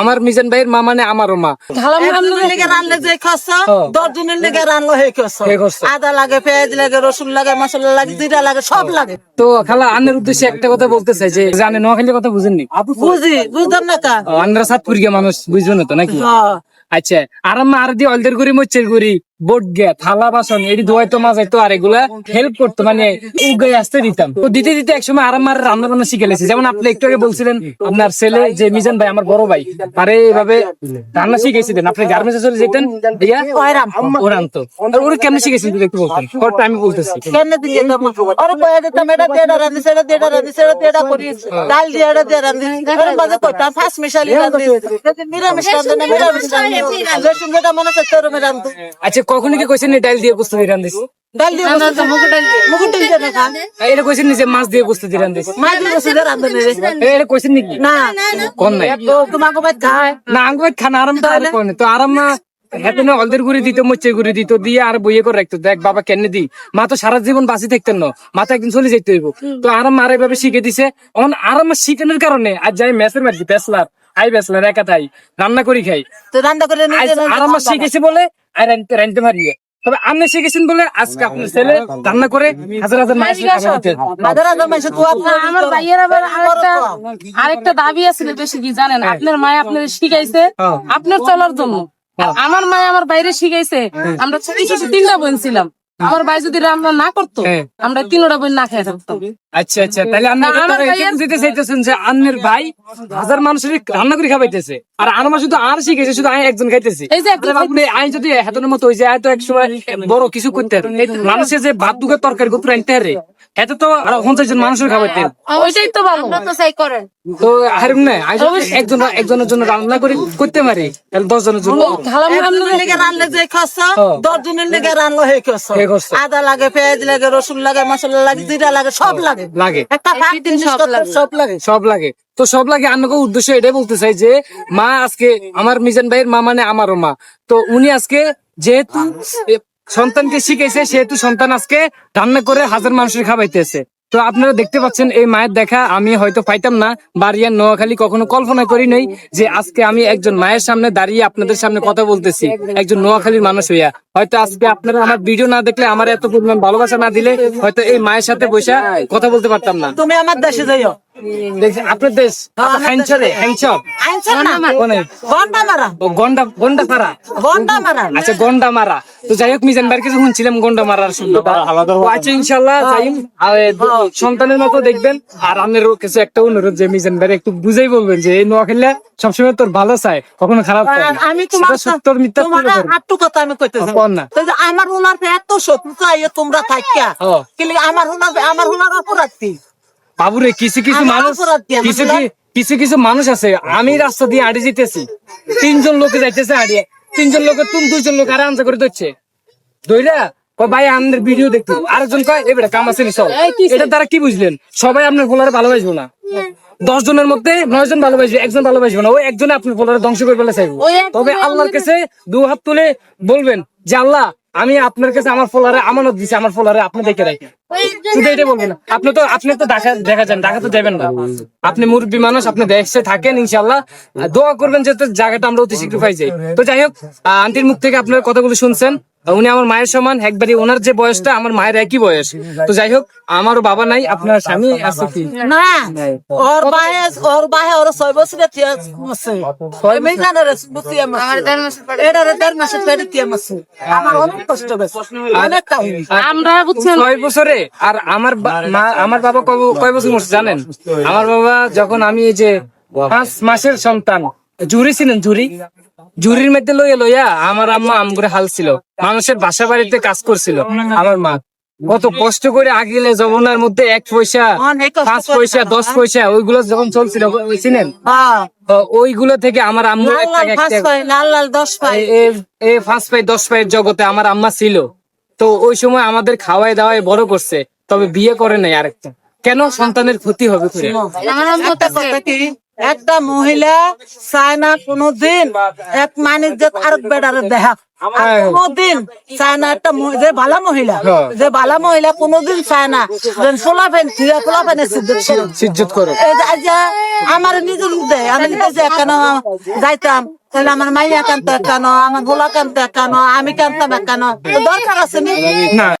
আমার মিজান ভাইয়ের মা মানে আমারও মা। লেগে যে খরচ। দশ জনের লেগে রানলো হে খরচ আদা লাগে পেঁয়াজ লাগে রসুন লাগে মশলা লাগে জিরা লাগে সব লাগে। তো খালা আন্নের উদ্দেশ্যে একটা কথা বলতে চাই যে জানে নোয়াখালীর কথা বুঝেননি? বুঝি বুঝতাম না কা ও, আন্নারা সাতপুরিয়া মানুষ বুঝবে না তো নাকি। আচ্ছা আর আমার আর দিয়ে অলদের করি মচ্ছের করি বোট গে থালা বাসন এটি ধোয়াই তো আর এগুলা হেল্প করতো মানে উগাই আসতে দিতাম তো দিতে দিতে একসময় আর রান্না বান্না শিখে লেছি যেমন আপনি একটু আগে বলছিলেন আপনার ছেলে যে মিজান ভাই আমার বড় ভাই আরে এইভাবে রান্না শিখেছিলেন আপনি গার্মেন্টসে চলে যেতেন দিয়া। ওরান তো ওরা কেমন শিখেছেন যদি একটু বলতেন কটা আমি বলতেছি কেন দিয়ে দিতাম ওরে দিতাম এটা দিয়ে রান্ধি সেটা দিয়ে রান্ধি সেটা দিয়ে করি ডাল দিয়ে এটা দিয়ে রান্ধি ওর মাঝে কইতাম ফাঁস মিশালি রান্ধি নিরামিষ রান্ধি না নিরামিষ রান্ধি যেটা মনে হচ্ছে সেরকম রান্ধি আচ্ছা কখনো কি কইছেন ডাল দিয়ে বসতে দিয়ে রান্ধিস? ডাল দিয়ে বসে মুগের ডাল দিয়ে মুগের ডাল দিয়ে না খা এটা কইছেন নিজে মাছ দিয়ে বসতে দিয়ে রান্ধিস। মাছ দিয়ে বসে দিয়ে রান্ধি না রে। এটা কইছেন নাকি? না। কোন নাই? তো তোমাকে বাদ খায়। না আঙ্গ খানা আরাম তো আর কোনে তো আরাম না অলদের গুড়ি দিত গুড়ি দিত দিয়ে আর বইয়ে করে রাখতো। দেখ বাবা কেন দি মা তো সারা জীবন বাঁচি থাকতেন না। মা তো একদিন চলে যেতে হইব। তো আরাম আর এইভাবে শিখে দিছে। অন আরাম শিখানোর কারণে আজ যাই মেসের মারছি বেসলার আই বেসলার একা তাই। রান্না করি খাই। তো রান্না করে আরাম শিখেছি বলে আর রানতে রানতে মারিয়ে তবে আপনি শিখেছেন বলে আজকে আপনার ছেলে রান্না করে হাজার হাজার তো আমার ভাইয়ের আবার আরেকটা আরেকটা দাবি আছে বেশি কি জানেন আপনার মায় আপনার শিখাইছে হ্যাঁ। আপনার চলার জন্য আমার মায় আমার বাইরে শিখাইছে আমরা ছোট ছোট তিনটা বোন ছিলাম আমার ভাই যদি রান্না না করতো হ্যাঁ। আমরা তিনটা বই না খেয়ে থাকতাম। আচ্ছা আচ্ছা তাহলে বুঝাইতে চাইতেছেন যে আন্নের ভাই হাজার মানুষের রান্না করে খাবাইতেছে আর আমার শুধু আর শিখেছে শুধু আমি একজন খাইতেছি। এই যে আই যদি হেতনের মতো হয়ে যায় তো এক সময় বড় কিছু করতে। মানুষের যে ভাত দুগের তরকারি গোত্র আনতে পারে এত তো আর পঞ্চাশ জন মানুষের খাবাইতেন ওইটাই তো ভালো। তো হারুন না একজন একজনের জন্য রান্না করে করতে পারি তাহলে দশ জনের জন্য। যে খরচ। দশ জনের লেগে খরচ আদা লাগে পেঁয়াজ লাগে রসুন লাগে মশলা লাগে জিরা লাগে সব লাগে। সব লাগে। সব লাগে। তো সব লাগে আন্নকে উদ্দেশ্য এটাই বলতে চাই যে মা আজকে আমার মিজান ভাইয়ের মা মানে আমারও মা। তো উনি আজকে যেহেতু সন্তানকে শিখেছে সেহেতু সন্তান আজকে রান্না করে হাজার মানুষের খাবাইতেছে তো আপনারা দেখতে পাচ্ছেন, এই মায়ের দেখা আমি হয়তো পাইতাম না, বাড়িয়ার নোয়াখালী কখনো কল্পনা করি নাই যে আজকে আমি একজন মায়ের সামনে দাঁড়িয়ে আপনাদের সামনে কথা বলতেছি, একজন নোয়াখালীর মানুষ হইয়া। হয়তো আজকে আপনারা আমার ভিডিও না দেখলে আমার এত পরিমাণ ভালোবাসা না দিলে হয়তো এই মায়ের সাথে বসে কথা বলতে পারতাম না। তুমি আমার দেশে যাইও। দেখছি আপনার দেশ? মারা গন্ডা মারা আচ্ছা গন্ডা মারা তো যাই হোক মিজান ভাইয়ের কিছু শুনছিলাম গন্ডা মারার শুনতে আচ্ছা ইনশাল্লাহ যাই সন্তানের মতো দেখবেন। আর আপনারও কিছু একটা অনুরোধ যে মিজান ভাই একটু বুঝাই বলবেন যে এই সবসময় তোর ভালো চায় কখনো খারাপ চায় আমি তোমার সত্যর মিথ্যা কথা আমি কইতে না। আমার হুনার এত শত্রু চাই তোমরা থাকিয়া আমার হুনার আমার হুনার অপরাধ। বাবুরে কিছু কিছু মানুষ কিছু কিছু কিছু মানুষ আছে আমি রাস্তা দিয়ে আড়ে যেতেছি তিনজন লোকে যাইতেছে আড়িয়ে তিনজন লোকে তুমি দুইজন লোক আরে আনসা করে ধরছে। দইরা ভাই আমাদের ভিডিও দেখতে। আরেকজন কয় এবারে কাম আছে সব এটা তারা কি বুঝলেন? সবাই আপনার ভালোবাসবো না। দশ জনের মধ্যে নয় জন ভালোবাসবে একজন ভালোবাসবে না। ওই একজনে আপনার ফলোয়ারে ধ্বংস করে ফেলে চাইব তবে আল্লাহর কাছে দু হাত তুলে বলবেন যে আল্লাহ আমি আপনার কাছে আমার ফলোয়ারে আমানত দিছি আমার ফলোয়ারে আপনি দেখে রাখেন আপনি তো আপনি তো দেখা দেখা যান তো যাবেন না। আপনি মুরব্বী মানুষ, আপনি দেশে থাকেন ইনশাল্লাহ দোয়া করবেন যে জায়গাটা আমরা অতি শীঘ্র পাই যাই। তো যাই হোক আন্টির মুখ থেকে আপনার কথাগুলো শুনছেন। উনি আমার মায়ের সমান একবারই ওনার যে বয়সটা আমার মায়ের একই বয়স। তো যাই হোক আমারও বাবা নাই আপনার স্বামী আছে কি? না ওর বাহে ওর বাহে ওর ছয় বছরে আছে। ছয় মাস জানে রে বুঝি আমার এটা রে দেড় মাসের পেটে তিয়া আছে। আমার অনেক কষ্ট বেশ অনেক টাইম আমরা বুঝছেন ছয় বছরে আর আমার মা- আমার বাবা কয় বছর মরছে জানেন? আমার বাবা যখন আমি এই যে পাঁচ মাসের সন্তান জুরি ছিলেন জুরি? জুরির মধ্যে লইয়া লইয়া আমার আম্মা আম করে হাল ছিল মানুষের বাসা বাড়িতে কাজ করছিল আমার মা। কত কষ্ট করে আগিলে জবনার মধ্যে এক পয়সা পাঁচ পয়সা দশ পয়সা ওইগুলো যখন চলছিল চিনেন? হ্যাঁ। ওইগুলো থেকে আমার আম্মু পাঁচ পাই দশ পায়ের জগতে আমার আম্মা ছিল। তো ওই সময় আমাদের খাওয়াই দাওয়াই বড় করছে তবে বিয়ে করে নাই আরেকটা। কেন? সন্তানের ক্ষতি হবে একটা মহিলা চায় না কোনোদিন। এক মানিক যে আরেক বেড়ারে দেখা। আর কোনোদিন চায় না একটা যে ভালো মহিলা হ্যাঁ। যে ভালো মহিলা কোনোদিন চায় না। সোলা ফেন খোলা ফেনে সিজ্জত করো। আমার নিজের দেয় আমি কেন যাইতাম তাহলে আমার মাইয়া কানতে কেন আমার গোলা কানতে কেন আমি কানতাম কেন দরকার আছে না।